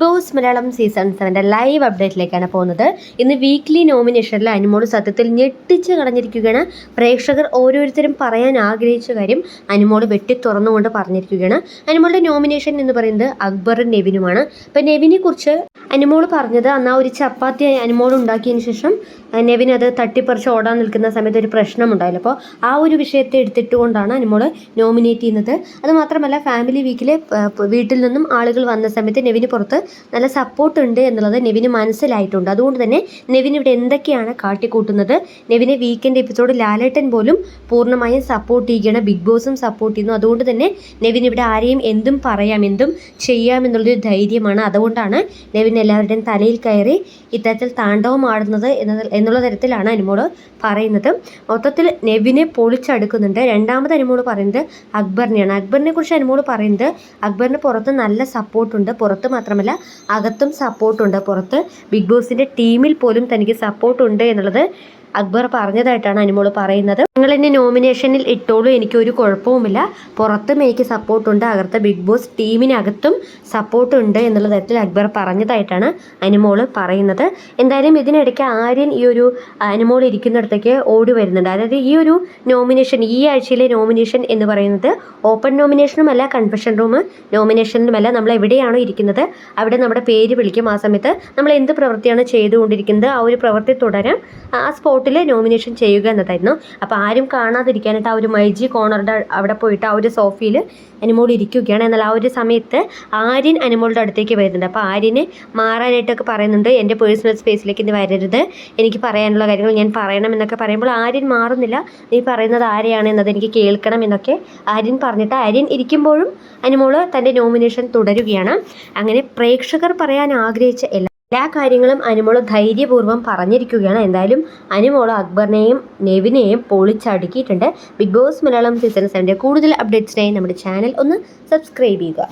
Boss Malayalam season സെവന്റെ live അപ്ഡേറ്റിലേക്കാണ് പോകുന്നത്. ഇന്ന് വീക്ക്ലി നോമിനേഷനിൽ അനുമോൾ സത്യത്തിൽ ഞെട്ടിച്ച് കളഞ്ഞിരിക്കുകയാണ് പ്രേക്ഷകർ ഓരോരുത്തരും പറയാൻ ആഗ്രഹിച്ച കാര്യം അനുമോൾ വെട്ടി തുറന്നുകൊണ്ട് പറഞ്ഞിരിക്കുകയാണ്. അനുമോളുടെ നോമിനേഷൻ എന്ന് പറയുന്നത് അക്ബറും നെവിനുമാണ്. അപ്പം നെവിനെ കുറിച്ച് അനുമോൾ പറഞ്ഞത് അന്ന് ആ ഒരു ചപ്പാത്തി അനുമോൾ ഉണ്ടാക്കിയതിന് ശേഷം നെവിൻ അത് തട്ടിപ്പറിച്ച് ഓടാൻ നിൽക്കുന്ന സമയത്ത് ഒരു പ്രശ്നമുണ്ടായില്ല. അപ്പോൾ ആ ഒരു വിഷയത്തെ എടുത്തിട്ടുകൊണ്ടാണ് അനുമോൾ നോമിനേറ്റ് ചെയ്യുന്നത്. അതുമാത്രമല്ല ഫാമിലി വീക്കിൽ വീട്ടിൽ നിന്നും ആളുകൾ വന്ന സമയത്ത് നെവിന് പുറത്ത് നല്ല സപ്പോർട്ട് ഉണ്ട് എന്നുള്ളത് നെവിന് മനസ്സിലായിട്ടുണ്ട്. അതുകൊണ്ട് തന്നെ നെവിൻ ഇവിടെ എന്തൊക്കെയാണ് കാട്ടിക്കൂട്ടുന്നത്? നെവിനെ വീക്കെൻഡ് എപ്പിസോഡ് ലാലേട്ടൻ പോലും പൂർണമായും സപ്പോർട്ട് ചെയ്യുകയാണ് ബിഗ് ബോസും സപ്പോർട്ട് ചെയ്യുന്നു. അതുകൊണ്ട് തന്നെ നെവിൻ ഇവിടെ ആരെയും എന്തും പറയാം എന്തും ചെയ്യാം എന്നുള്ളൊരു ധൈര്യമാണ്. അതുകൊണ്ടാണ് നെവിൻ എല്ലാവരുടെയും തലയിൽ കയറി ഇത്തരത്തിൽ താണ്ഡവം ആടുന്നത് എന്നുള്ള തരത്തിലാണ് അനുമോൾ പറയുന്നത്. മൊത്തത്തിൽ നെവിനെ പൊളിച്ചടുക്കുന്നുണ്ട്. രണ്ടാമത് അനുമോൾ പറയുന്നത് അക്ബറിനെയാണ്. അക്ബറിനെ കുറിച്ച് അനുമോൾ പറയുന്നത് അക്ബറിന് പുറത്ത് നല്ല സപ്പോർട്ടുണ്ട് പുറത്ത് മാത്രമല്ല അകത്തും സപ്പോർട്ടുണ്ട് പുറത്ത് ബിഗ് ബോസിന്റെ ടീമിൽ പോലും തനിക്ക് സപ്പോർട്ടുണ്ട് എന്നുള്ളത് അക്ബർ പറഞ്ഞതായിട്ടാണ് അനുമോൾ പറയുന്നത്. നിങ്ങൾ എന്നെ നോമിനേഷനിൽ ഇട്ടോളൂ. എനിക്ക് ഒരു കുഴപ്പവുമില്ല. പുറത്തും എനിക്ക് സപ്പോർട്ടുണ്ട് അകത്ത് ബിഗ് ബോസ് ടീമിനകത്തും സപ്പോർട്ടുണ്ട് എന്നുള്ള തരത്തിൽ അക്ബർ പറഞ്ഞതായിട്ടാണ് അനുമോൾ പറയുന്നത്. എന്തായാലും ഇതിനിടയ്ക്ക് ആര്യൻ ഈ ഒരു അനുമോൾ ഇരിക്കുന്നിടത്തേക്ക് ഓടി വരുന്നുണ്ട്. അതായത് ഈ ഒരു നോമിനേഷൻ ഈ ആഴ്ചയിലെ നോമിനേഷൻ എന്ന് പറയുന്നത് ഓപ്പൺ നോമിനേഷനുമല്ല കൺഫെഷൻ റൂം നോമിനേഷനിലുമല്ല നമ്മൾ എവിടെയാണോ ഇരിക്കുന്നത് അവിടെ നമ്മുടെ പേര് വിളിക്കും. ആ സമയത്ത് നമ്മൾ എന്ത് പ്രവൃത്തിയാണ് ചെയ്തുകൊണ്ടിരിക്കുന്നത് ആ ഒരു പ്രവൃത്തി തുടരാൻ ആ സ്പോട്ടിൽ നോമിനേഷൻ ചെയ്യുക എന്നതായിരുന്നു. അപ്പോൾ ആരും കാണാതിരിക്കാനായിട്ട് ആ ഒരു മൈജി കോർണറുടെ അവിടെ പോയിട്ട് ആ ഒരു സോഫയിൽ അനുമോൾ ഇരിക്കുകയാണ്. എന്നാൽ ആ ഒരു സമയത്ത് ആര്യൻ അനുമോളുടെ അടുത്തേക്ക് വരുന്നുണ്ട്. അപ്പോൾ ആര്യന് മാറാനായിട്ടൊക്കെ പറയുന്നുണ്ട്. എന്റെ പേഴ്സണൽ സ്പേസിലേക്ക് ഇന്ന് വരരുത്. എനിക്ക് പറയാനുള്ള കാര്യങ്ങൾ ഞാൻ പറയണം എന്നൊക്കെ പറയുമ്പോൾ ആര്യൻ മാറുന്നില്ല. നീ പറയുന്നത് ആരെയാണ് എന്നത് എനിക്ക് കേൾക്കണം എന്നൊക്കെ ആര്യൻ പറഞ്ഞിട്ട് ആര്യൻ ഇരിക്കുമ്പോഴും അനിമോൾ തന്റെ നോമിനേഷൻ തുടരുകയാണ്. അങ്ങനെ പ്രേക്ഷകർ പറയാൻ ആഗ്രഹിച്ച എല്ലാ എല്ലാ കാര്യങ്ങളും അനുമോൾ ധൈര്യപൂർവം പറഞ്ഞിരിക്കുകയാണ്. എന്തായാലും അനുമോൾ അക്ബറിനെയും നെവിനെയും പൊളിച്ചടുക്കിയിട്ടുണ്ട്. ബിഗ് ബോസ് മലയാളം സീസൺ സെവന്റെ കൂടുതൽ അപ്ഡേറ്റ്സിനായി നമ്മുടെ ചാനൽ ഒന്ന് സബ്സ്ക്രൈബ് ചെയ്യുക.